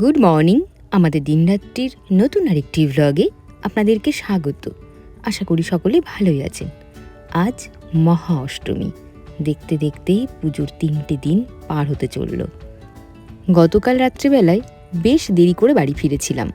Good morning আমাদের দিনরাত্রির নতুন আরেকটি ভ্লগে আপনাদেরকে স্বাগত। আশা করি সকলে ভালোই আছেন। আজ মহা অষ্টমী। দেখতে দেখতেই পুজোর তিনটে দিন পার হতে চলল। গতকাল রাত্রিবেলায় বেশ দেরি করে বাড়ি ফিরেছিলাম।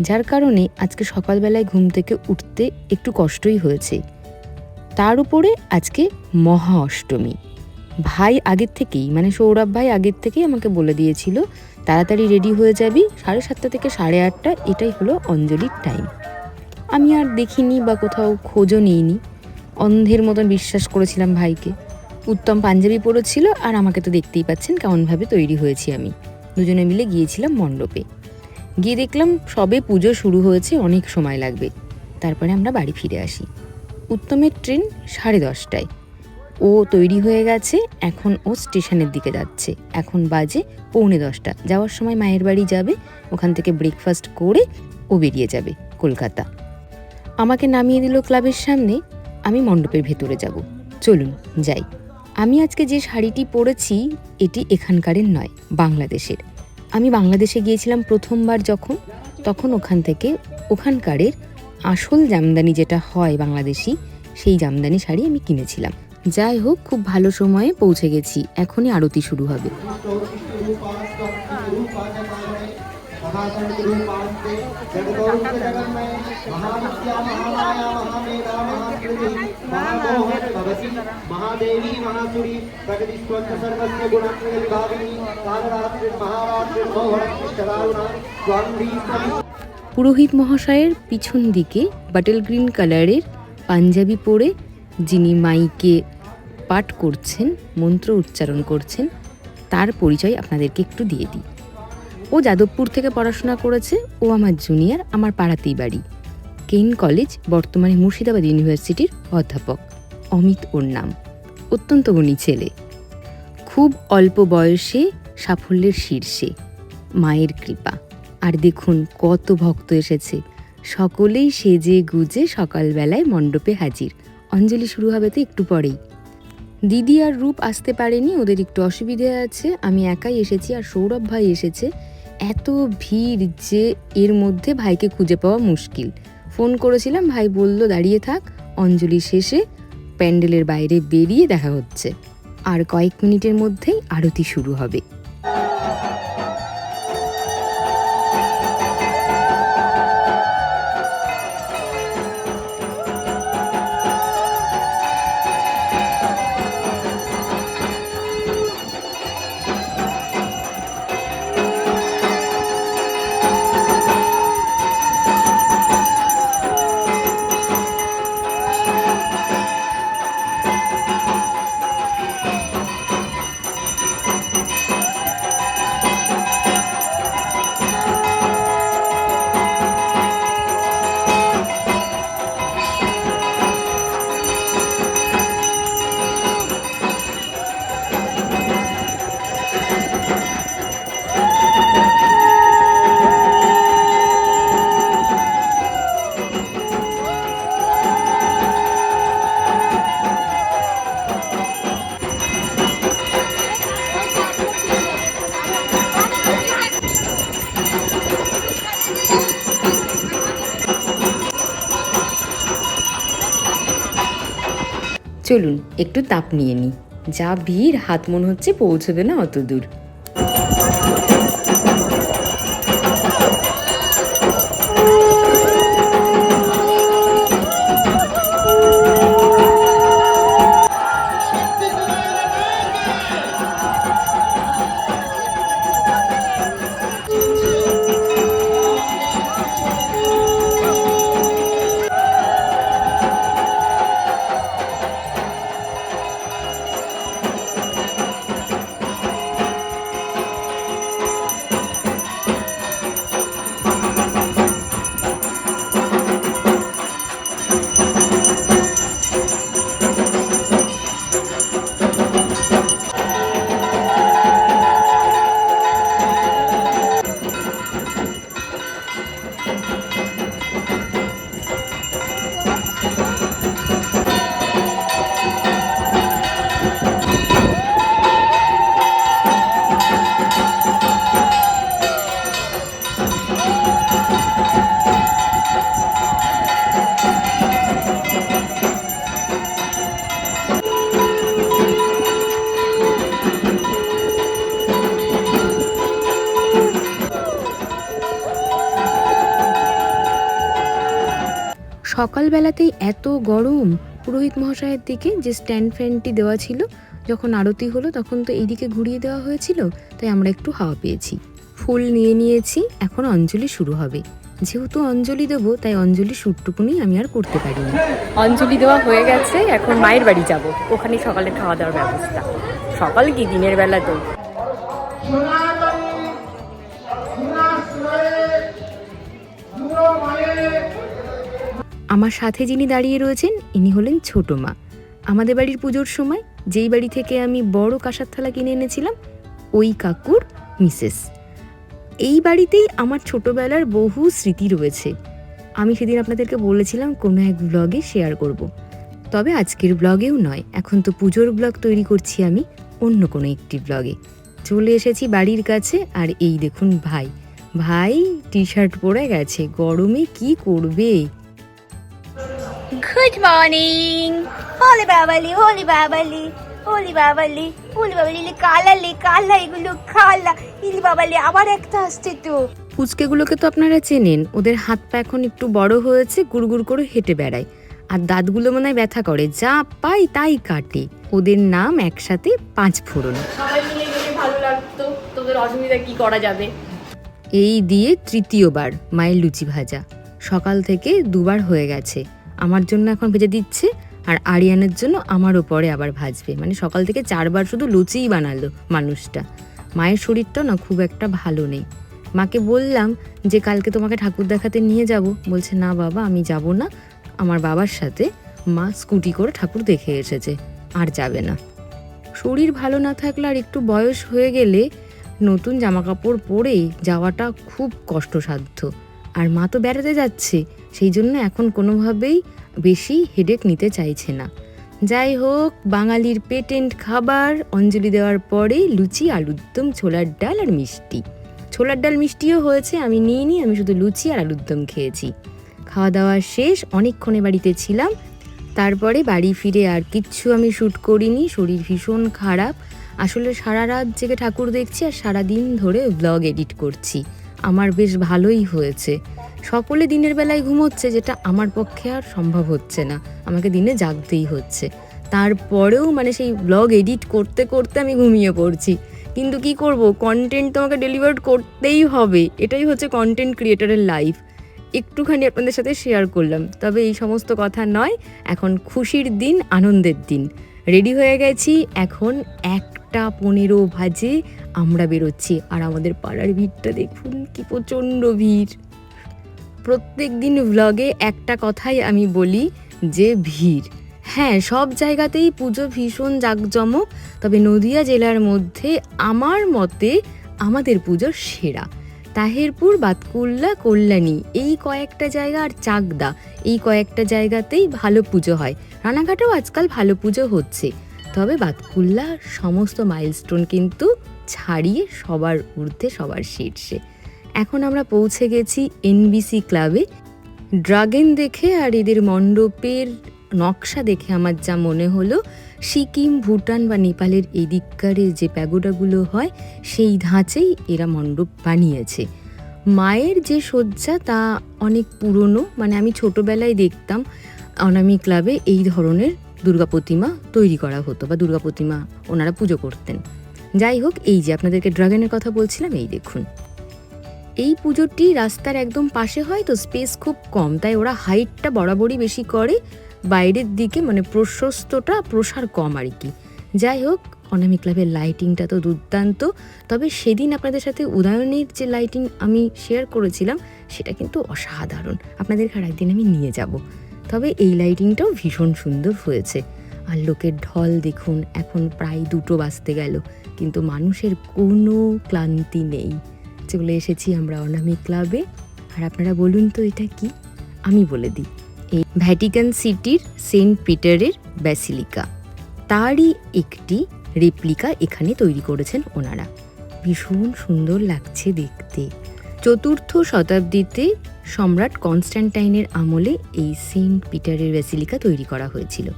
যার কারণে আজকে সকালবেলায় ঘুম থেকে উঠতে একটু কষ্টই হয়েছে। তার উপরে আজকে মহা অষ্টমী। ভাই আগের থেকেই মানে সৌরভ ভাই আগের থেকেই আমাকে বলে দিয়েছিল, তাড়াতাড়ি রেডি হয়ে যাবি, সাড়ে সাতটা থেকে সাড়ে আটটা, এটাই হলো অঞ্জলির টাইম আমি আর দেখিনি বা কোথাও খোঁজও নিইনি। অন্ধের মতন বিশ্বাস করেছিলাম ভাইকে। উত্তম পাঞ্জাবি পরেছিল আর আমাকে তো দেখতেই পাচ্ছেন কেমনভাবে তৈরি হয়েছি আমি। দুজনে মিলে গিয়েছিলাম মণ্ডপে। গিয়ে দেখলাম সবে পুজো শুরু হয়েছে, অনেক সময় লাগবে। তারপরে আমরা বাড়ি ফিরে আসি। উত্তমের ট্রেন সাড়ে দশটায়। ও তৈরি হয়ে গেছে, এখন ও স্টেশনের দিকে যাচ্ছে। এখন বাজে পৌনে দশটা। যাওয়ার সময় মায়ের বাড়ি যাবে, ওখান থেকে ব্রেকফাস্ট করে ও বেরিয়ে যাবে কলকাতা। আমাকে নামিয়ে দিল ক্লাবের সামনে, আমি মণ্ডপের ভেতরে যাব। চলুন, যাই। আমি আজকে যে শাড়িটি পরেছি, এটি এখানকারের নয়, বাংলাদেশের। আমি বাংলাদেশে গিয়েছিলাম প্রথমবার যখন, তখন ওখান থেকে ওখানকারের আসল জামদানি যেটা হয় বাংলাদেশি, সেই জামদানি শাড়ি আমি কিনেছিলাম। যাই হোক খুব ভালো সময়ে পৌঁছে গেছি এখনই আরতি শুরু হবে महादेवी महासुरी प्रगति स्वच्छ सर्वस्य गुणात्मक विभागिनी कालरात्रि महारात्रि मोहरक्षरारुणा स्वामी পুরোহিত মহাশয়ের পিছন দিকে বাটেল গ্রিন কালারের পাঞ্জাবি পরে যিনি মাইকে পাঠ করছেন, মন্ত্র উচ্চারণ করছেন, তার পরিচয় আপনাদেরকে একটু দিয়ে দিই। ও যাদবপুর থেকে পড়াশোনা করেছে, ও আমার জুনিয়র, আমার পাড়াতেই বাড়ি। কেইন কলেজ, বর্তমানে মুর্শিদাবাদ ইউনিভার্সিটির অধ্যাপক। অমিত ওর নাম। অত্যন্ত গুণী ছেলে। খুব অল্প বয়সে সাফল্যের শীর্ষে। মায়ের কৃপা। আর দেখুন, কত ভক্ত এসেছে। সকলেই সেজে গুজে সকালবেলায় মণ্ডপে হাজির। অঞ্জলি শুরু হবে তো একটু পরেই। দিদি আর রূপ আসতে পারেনি, ওদের একটু অসুবিধে আছে। আমি একাই এসেছি আর সৌরভ ভাই এসেছে। এত ভিড় যে এর মধ্যে ভাইকে খুঁজে পাওয়া মুশকিল। ফোন করেছিলাম, ভাই বলল, দাঁড়িয়ে থাক, অঞ্জলি শেষে প্যান্ডেলের বাইরে বেরিয়ে দেখা হচ্ছে। আর কয়েক মিনিটের মধ্যেই আরতি শুরু হবে। চলুন একটু তাপ নিয়ে নিই যা ভিড় হাত মন হচ্ছে পৌঁছবে না অত দূর। সকালবেলাতেই এত গরম। পুরোহিত মহাশয়ের দিকে যে স্ট্যান্ড ফ্যানটি দেওয়া ছিল, যখন আরতি হলো তখন তো এইদিকে ঘুরিয়ে দেওয়া হয়েছিল, তাই আমরা একটু হাওয়া পেয়েছি। ফুল নিয়ে নিয়েছি, এখন অঞ্জলি শুরু হবে। যেহেতু অঞ্জলি দেবো, তাই অঞ্জলি শুটটুকুনি আমি আর করতে পারিনি অঞ্জলি দেওয়া হয়ে গেছে, এখন মায়ের বাড়ি যাব। ওখানে সকালে খাওয়া দাওয়ার ব্যবস্থা। সকাল কি দিনের বেলা তো? আমার সাথে যিনি দাঁড়িয়ে রয়েছেন, ইনি হলেন ছোট মা। আমাদের বাড়ির পুজোর সময় যেই বাড়ি থেকে আমি বড় কাঁসার থালা কিনে এনেছিলাম, ওই কাকুর মিসেস। এই বাড়িতেই আমার ছোটবেলার বহু স্মৃতি রয়েছে। আমি সেদিন আপনাদেরকে বলেছিলাম, কোনো এক ব্লগে শেয়ার করব। তবে আজকের ব্লগেও নয়, এখন তো পুজোর ব্লগ তৈরি করছি আমি অন্য কোনো একটি ব্লগে চলে এসেছি বাড়ির কাছে, আর এই দেখুন ভাই। ভাই টি শার্ট পরে গেছে, গরমে কি করবে? গুড মর্নিং হোলি বাবালি হোলি বাবালি হোলি বাবালি হোলি বাবালি ইলি কালা লে কালা এগুলো কালা ইলি বাবালি আবার একটা আসছে তো। পুচকেগুলোকে তো আপনারা চেনেন ওদের হাত পা এখন একটু বড় হয়েছে গুড়গুড় করে হেঁটে বেড়ায়। আর দাঁতগুলো মনে হয় ব্যথা করে যা পাই তাই কাটে। ওদের নাম একসাথে পাঁচ ফোড়ন। সবাই মিলে গেলে ভালো লাগতো তোদের অসুবিধা কি করা যাবে? এই দিয়ে তৃতীয়বার মায়ের লুচি ভাজা। সকাল থেকে দুবার হয়ে গেছে। আমার জন্য এখন ভেজে দিচ্ছে আর আরিয়ানের জন্য আমারও পরে আবার ভাজবে। মানে সকাল থেকে চারবার শুধু লুচিই বানালো মানুষটা। মায়ের শরীরটা না খুব একটা ভালো নেই। মাকে বললাম যে, কালকে তোমাকে ঠাকুর দেখাতে নিয়ে যাব। বলছে, না বাবা, আমি যাব না। আমার বাবার সাথে মা স্কুটি করে ঠাকুর দেখে এসেছে, আর যাবে না। শরীর ভালো না থাকলে আর একটু বয়স হয়ে গেলে নতুন জামা কাপড় পরে যাওয়াটা খুব কষ্টসাধ্য। আর মা তো বেড়াতে যাচ্ছে। সেই জন্য এখন কোনোভাবেই বেশি হেডেক নিতে চাইছে না। যাই হোক, বাঙালির পেটেন্ট খাবার, অঞ্জলি দেওয়ার পরে লুচি, আলুর দম, ছোলার ডাল আর মিষ্টি। ছোলার ডাল মিষ্টিও হয়েছে, আমি নিইনি, আমি শুধু লুচি আর আলুর দম খেয়েছি। খাওয়া দাওয়া শেষ, অনেকক্ষণে বাড়িতে ছিলাম। তারপরে বাড়ি ফিরে আর কিচ্ছু আমি শ্যুট করিনি, শরীর ভীষণ খারাপ। আসলে সারা রাত জেগে ঠাকুর দেখছি আর সারা দিন ধরে ব্লগ এডিট করছি। আমার বেশ ভালোই হয়েছে। সকলে দিনের বেলায় ঘুমোচ্ছে, যেটা আমার পক্ষে আর সম্ভব হচ্ছে না। আমাকে দিনে জাগতেই হচ্ছে। তারপরেও মানে সেই ব্লগ এডিট করতে করতে আমি ঘুমিয়ে পড়ছি। কিন্তু কি করব? কন্টেন্ট তোমাকে ডেলিভার করতেই হবে। এটাই হচ্ছে কন্টেন্ট ক্রিয়েটারের লাইফ একটুখানি আপনাদের সাথে শেয়ার করলাম। তবে এই সমস্ত কথা নয়, এখন খুশির দিন, আনন্দের দিন। রেডি হয়ে গেছি, এখন একটা পনেরো বাজে আমরা বেরোচ্ছি। আর আমাদের পাড়ার ভিড়টা দেখুন, কি প্রচণ্ড ভিড়। প্রত্যেক দিন ব্লগে একটা কথাই আমি বলি যে ভিড়। হ্যাঁ সব জায়গাতেই পুজো ভীষণ জাঁকজমক, তবে নদিয়া জেলার মধ্যে আমার মতে আমাদের পুজো সেরা। তাহেরপুর, বাতকুল্লা, কল্যাণী এই কয়েকটা জায়গা আর চাকদা এই কয়েকটা জায়গাতেই ভালো পুজো হয়। রানাঘাটেও আজকাল ভালো পুজো হচ্ছে। তবে বাতকুল্লা সমস্ত মাইলস্টোন কিন্তু ছাড়িয়ে সবার ঊর্ধ্বে সবার শীর্ষে। এখন আমরা পৌঁছে গেছি এনবিসি ক্লাবে ড্রাগেন দেখে আর এদের মণ্ডপের নকশা দেখে আমার যা মনে হলো, সিকিম, ভুটান বা নেপালের এই দিককারের যে প্যাগোডাগুলো হয়, সেই ধাঁচেই এরা মণ্ডপ বানিয়েছে। মায়ের যে শয্যা তা অনেক পুরনো মানে আমি ছোটবেলায় দেখতাম, অনামি ক্লাবে এই ধরনের দুর্গা প্রতিমা তৈরি করা হতো বা দুর্গা প্রতিমা ওনারা পুজো করতেন। যাই হোক, এই যে আপনাদেরকে ড্রাগনের কথা বলছিলাম, এই দেখুন। এই পুজোটি রাস্তার একদম পাশে হয় তো স্পেস খুব কম, তাই ওরা হাইটটা বরাবরই বেশি করে। বাইরের দিকে মানে প্রশস্তটা, প্রসার কম আর কি। যাই হোক, অনামি ক্লাবের লাইটিংটা তো দুর্দান্ত। তবে সেদিন আপনাদের সাথে উদয়নের যে লাইটিং আমি শেয়ার করেছিলাম, সেটা কিন্তু অসাধারণ। আপনাদেরকে আর একদিন আমি নিয়ে যাব। তবে এই লাইটিংটাও ভীষণ সুন্দর হয়েছে। আর লোকের ঢল দেখুন, এখন প্রায় দুটো বাজতে গেল, কিন্তু মানুষের কোনো ক্লান্তি নেই। চলে এসেছি আমরা অনামি ক্লাবে। আর আপনারা বলুন তো, এটা কি? আমি বলে দিই। এই ভ্যাটিকান সিটির সেন্ট পিটারের ব্যাসিলিকা। তারই একটি রেপ্লিকা এখানে তৈরি করেছেন ওনারা। ভীষণ সুন্দর লাগছে দেখতে। চতুর্থ শতাব্দীতে সম্রাট কনস্ট্যান্টাইনের আমলে এই সেন্ট পিটারের ব্যাসিলিকা তৈরি করা হয়েছিল।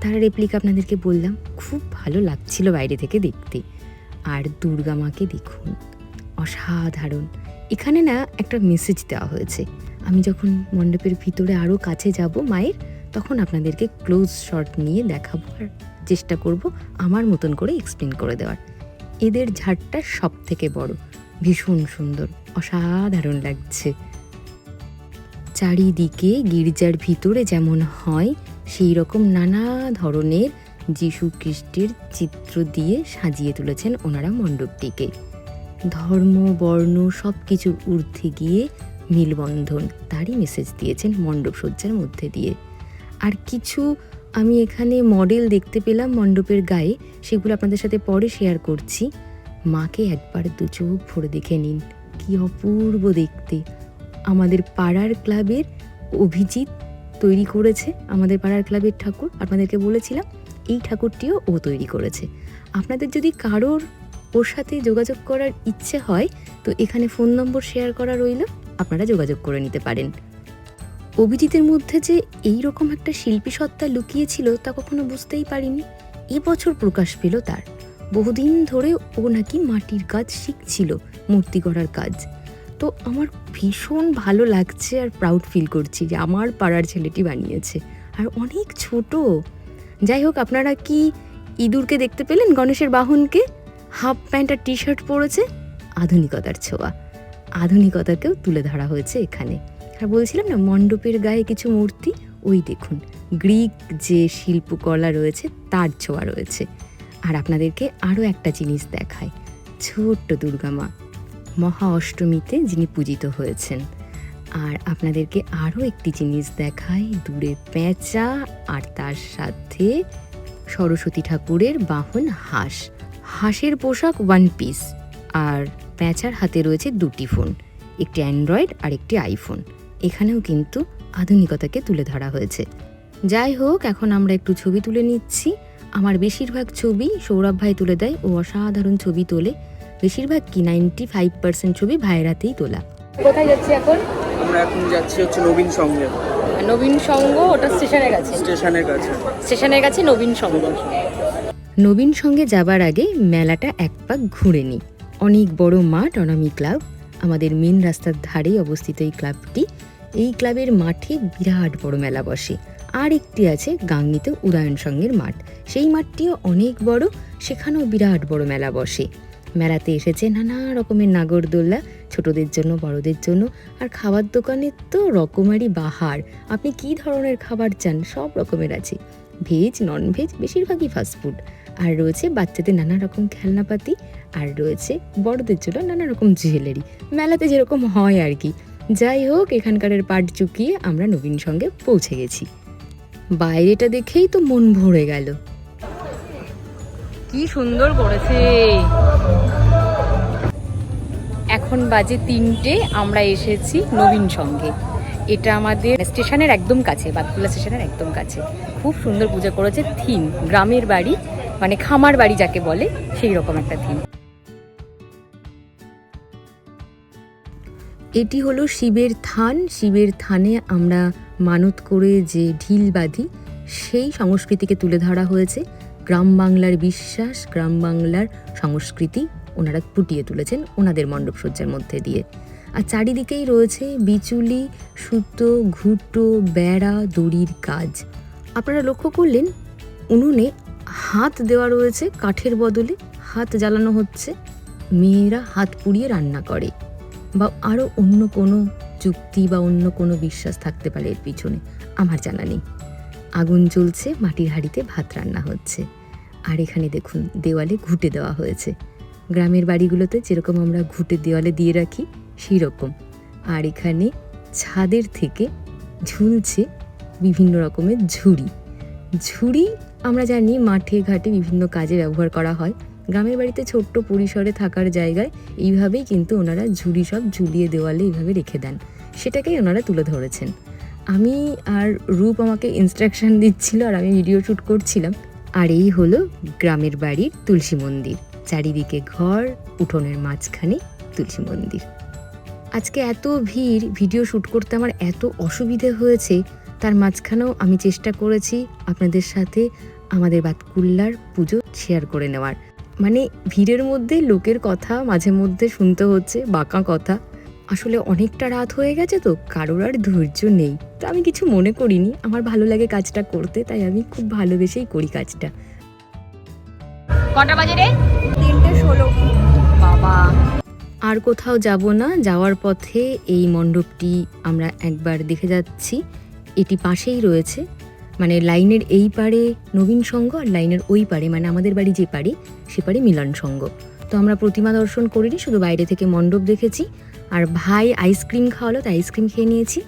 তার রেপ্লিকা আপনাদেরকে বললাম, খুব ভালো লাগছিল বাইরে থেকে দেখতে। আর দুর্গা মাকে দেখুন। অসাধারণ। এখানে না একটা মেসেজ দেওয়া হয়েছে। আমি যখন মণ্ডপের ভিতরে আরও কাছে যাব মায়ের, তখন আপনাদেরকে ক্লোজ শট নিয়ে দেখাবো আর চেষ্টা করব আমার মতন করে এক্সপ্লেন করে দেওয়ার। এদের ঝাড়টা সব থেকে বড়। ভীষণ সুন্দর, অসাধারণ লাগছে। চারিদিকে গির্জার ভিতরে যেমন হয়, সেই রকম নানা ধরনের যিশু খ্রিস্টের চিত্র দিয়ে সাজিয়ে তুলেছেন ওনারা মণ্ডপটিকে। ধর্ম, বর্ণ সব কিছুর ঊর্ধ্বে গিয়ে মিলবন্ধন, তারই মেসেজ দিয়েছেন মণ্ডপ সজ্জার মধ্যে দিয়ে। আর কিছু আমি এখানে মডেল দেখতে পেলাম মণ্ডপের গায়ে, সেগুলো আপনাদের সাথে পরে শেয়ার করছি। মাকে একবার দু চোখ ভরে দেখে নিন, কি অপূর্ব দেখতে। আমাদের পাড়ার ক্লাবের অভিজিৎ তৈরি করেছে, আমাদের পাড়ার ক্লাবের ঠাকুর, আপনাদেরকে বলেছিলাম, এই ঠাকুরটিও ও তৈরি করেছে। আপনাদের যদি কারোর ওর সাথে যোগাযোগ করার ইচ্ছে হয়, তো এখানে ফোন নম্বর শেয়ার করা রইল। আপনারা যোগাযোগ করে নিতে পারেন। অভিজিতের মধ্যে যে এই রকম একটা শিল্পী সত্তা লুকিয়েছিল তা কখনো বুঝতেই পারিনি। এবছর প্রকাশ পেল তার। বহুদিন ধরে ও নাকি মাটির কাজ শিখছিল, মূর্তি গড়ার কাজ। তো আমার ভীষণ ভালো লাগছে আর প্রাউড ফিল করছি যে আমার পাড়ার ছেলেটি বানিয়েছে। আর অনেক ছোট। যাই হোক, আপনারা কি ইঁদুরকে দেখতে পেলেন গণেশের বাহনকে? হাফ প্যান্ট আর টি শার্ট পরেছে, আধুনিকতার ছোঁয়া। আধুনিকতাকেও তুলে ধরা হয়েছে এখানে। আর বলছিলাম না, মণ্ডপের গায়ে কিছু মূর্তি, ওই দেখুন, গ্রিক যে শিল্পকলা রয়েছে, তার ছোঁয়া রয়েছে। আর আপনাদেরকে আরও একটা জিনিস দেখায় ছোট্ট দুর্গা মা, মহা অষ্টমীতে যিনি পূজিত হয়েছেন। আর আপনাদেরকে আরও একটি জিনিস দেখায় দূরে পেঁচা আর তার সাথে সরস্বতী ঠাকুরের বাহন হাঁস। হাঁসের পোশাক ওয়ান পিস আর প্যাঁচার হাতে রয়েছে দুটি ফোন একটি অ্যান্ড্রয়েড আর একটি আইফোন এখানেও কিন্তু আধুনিকতাকে তুলে ধরা হয়েছে। যাই হোক এখন আমরা একটু ছবি তুলে নিচ্ছি। আমার বেশিরভাগ ছবি সৌরভ ভাই তুলে দেয় ও অসাধারণ ছবি তোলে। বেশিরভাগ কি নাইনটি ফাইভ পার্সেন্ট ছবি ভাইয়ের হাতেই তোলা। কোথায় যাচ্ছি এখন? আমরা এখন যাচ্ছি হচ্ছে নবীন সঙ্গে। নবীন সঙ্গ ওটা স্টেশনের কাছে। স্টেশনের কাছে। স্টেশনের কাছে নবীন সঙ্গ। নবীন সঙ্গে যাবার আগে মেলাটা এক পাক ঘুরে নিই। অনেক বড় মাঠ, অনামি ক্লাব। আমাদের মেন রাস্তার ধারেই অবস্থিত এই ক্লাবটি। এই ক্লাবের মাঠে বিরাট বড় মেলা বসে। আর একটি আছে গাংনিতে উদয়ন সঙ্গের মাঠ। সেই মাঠটিও অনেক বড়, সেখানেও বিরাট বড় মেলা বসে। মেলাতে এসেছে নানা রকমের নাগরদোল্লা, ছোটদের জন্য, বড়দের জন্য। আর খাবার দোকানের তো রকমারি বাহার। আপনি কি ধরনের খাবার চান? সব রকমের আছে। ভেজ নন ভেজ বেশিরভাগই ফাস্টফুড আর রয়েছে বাচ্চাদের নানা রকম খেলনাপাতি, আর রয়েছে বড়দের জন্য নানা রকম জুয়েলারি মেলাতে যেরকম হয় আর কি। যাই হোক, এখানকারের পাট চুকিয়ে আমরা নবীন সঙ্গে পৌঁছে গেছি। বাইরেটা দেখেই তো মন ভরে গেল। কি সুন্দর করেছে। এখন বাজে তিনটে, আমরা এসেছি নবীন সঙ্গে। এটা আমাদের স্টেশনের একদম কাছে, বাতকুলা স্টেশনের একদম কাছে। খুব সুন্দর পুজো করেছে থিম, গ্রামের বাড়ি মানে খামার বাড়ি যাকে বলে, সেই রকম একটা থিম। এটি হলো শিবের থান। শিবের থানে আমরা মানত করে যে ঢিল বাঁধি, সেই সংস্কৃতিকে তুলে ধরা হয়েছে। গ্রাম বাংলার বিশ্বাস, গ্রাম বাংলার সংস্কৃতি ওনারা ফুটিয়ে তুলেছেন ওনাদের মণ্ডপসজ্জার মধ্যে দিয়ে। আর চারিদিকেই রয়েছে বিচুলি, সুতো, ঘুটো, বেড়া, দড়ির কাজ। আপনারা লক্ষ্য করলেন, উনুনে হাত দেওয়া রয়েছে কাঠের বদলে, হাত জ্বালানো হচ্ছে, মেয়েরা হাত পুড়িয়ে রান্না করে বা আরও অন্য কোনো যুক্তি বা অন্য কোনো বিশ্বাস থাকতে পারে এর পিছনে, আমার জানা নেই। আগুন জ্বলছে, মাটির হাঁড়িতে ভাত রান্না হচ্ছে। আর এখানে দেখুন, দেওয়ালে ঘুঁটে দেওয়া হয়েছে। গ্রামের বাড়িগুলোতে যেরকম আমরা ঘুঁটে দেওয়ালে দিয়ে রাখি সেই রকম আর এখানে ছাদের থেকে ঝুলছে বিভিন্ন রকমের ঝুড়ি। ঝুড়ি আমরা জানি মাঠে, ঘাটে বিভিন্ন কাজে ব্যবহার করা হয়। গ্রামের বাড়িতে ছোট্ট পরিসরে থাকার জায়গায় এইভাবেই কিন্তু ওনারা ঝুড়ি সব ঝুলিয়ে দেওয়ালে এইভাবে রেখে দেন। সেটাকেই ওনারা তুলে ধরেছেন। আমি আর রূপ আমাকে ইনস্ট্রাকশন দিচ্ছিল আর আমি ভিডিও শ্যুট করছিলাম। আর এই হলো গ্রামের বাড়ির তুলসী মন্দির। চারিদিকে ঘর, উঠোনের মাঝখানে তুলসী মন্দির। আজকে এত ভিড় ভিডিও শ্যুট করতে আমার এত অসুবিধে হয়েছে তার মাঝখানেও আমি চেষ্টা করেছি আপনাদের সাথে আমাদের বাতকুল্লার পুজো শেয়ার করে নেওয়ার। মানে ভিড়ের মধ্যে লোকের কথা মাঝে মধ্যে শুনতে হচ্ছে বাঁকা কথা। আসলে অনেকটা রাত হয়ে গেছে তো কারোর আর ধৈর্য নেই। তো আমি কিছু মনে করিনি আমার ভালো লাগে কাজটা করতে তাই আমি খুব ভালোবেসেই করি কাজটা। কটা বাজে রে? তিনটে ষোলো। বাবা। আর কোথাও যাব না, যাওয়ার পথে এই মণ্ডপটি আমরা একবার দেখে যাচ্ছি। এটি পাশেই রয়েছে। মানে লাইনের এই পারে নবীন সংঘ আর লাইনের ওই পারে মানে আমাদের বাড়ি যে পারে সে পারে মিলন সংঘ। তো আমরা প্রতিমা দর্শন করিনি, শুধু বাইরে থেকে মণ্ডপ দেখেছি। আর ভাই আইসক্রিম খাওয়ালো তো আইসক্রিম খেয়ে নিয়েছি।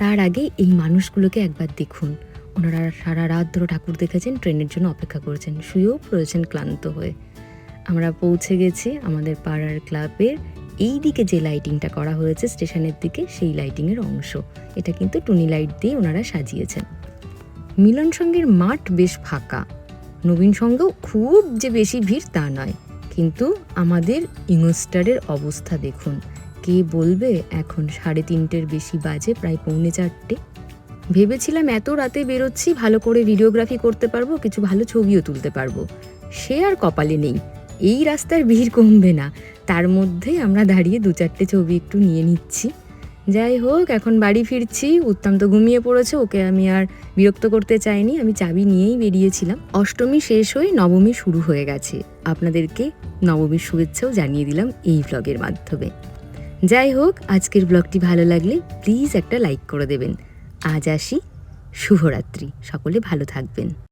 তার আগে এই মানুষগুলোকে একবার দেখুন। ওনারা সারা রাত ধরে ঠাকুর দেখেছেন, ট্রেনের জন্য অপেক্ষা করেছেন, শুয়েও পড়েছেন ক্লান্ত হয়ে। আমরা পৌঁছে গেছি আমাদের পাড়ার ক্লাবের এই দিকে যে লাইটিংটা করা হয়েছে স্টেশনের দিকে, সেই লাইটিংয়ের অংশ। এটা কিন্তু টুনি লাইট দিয়ে ওনারা সাজিয়েছেন। মিলন সঙ্গের মাঠ বেশ ফাঁকা। নবীন সঙ্গেও খুব যে বেশি ভিড় তা নয়। কিন্তু আমাদের ইংস্টারের অবস্থা দেখুন। কে বলবে, এখন সাড়ে তিনটের বেশি বাজে, প্রায় পৌনে চারটে। ভেবেছিলাম এত রাতে বেরোচ্ছি, ভালো করে ভিডিওগ্রাফি করতে পারব, কিছু ভালো ছবিও তুলতে পারব। সে আর কপালে নেই। এই রাস্তার ভিড় কমবে না। তার মধ্যে আমরা দাঁড়িয়ে দু চারটে ছবি একটু নিয়ে নিচ্ছি। যাই হোক, এখন বাড়ি ফিরছি। উত্তম তো ঘুমিয়ে পড়েছে, ওকে আমি আর বিরক্ত করতে চাইনি। আমি চাবি নিয়েই বেরিয়েছিলাম। অষ্টমী শেষ হয়ে নবমী শুরু হয়ে গেছে। আপনাদেরকে নবমীর শুভেচ্ছাও জানিয়ে দিলাম এই ব্লগের মাধ্যমে। যাই হোক, আজকের ব্লগটি ভালো লাগলে প্লিজ একটা লাইক করে দেবেন। আজ আসি। শুভরাত্রি। সকলে ভালো থাকবেন।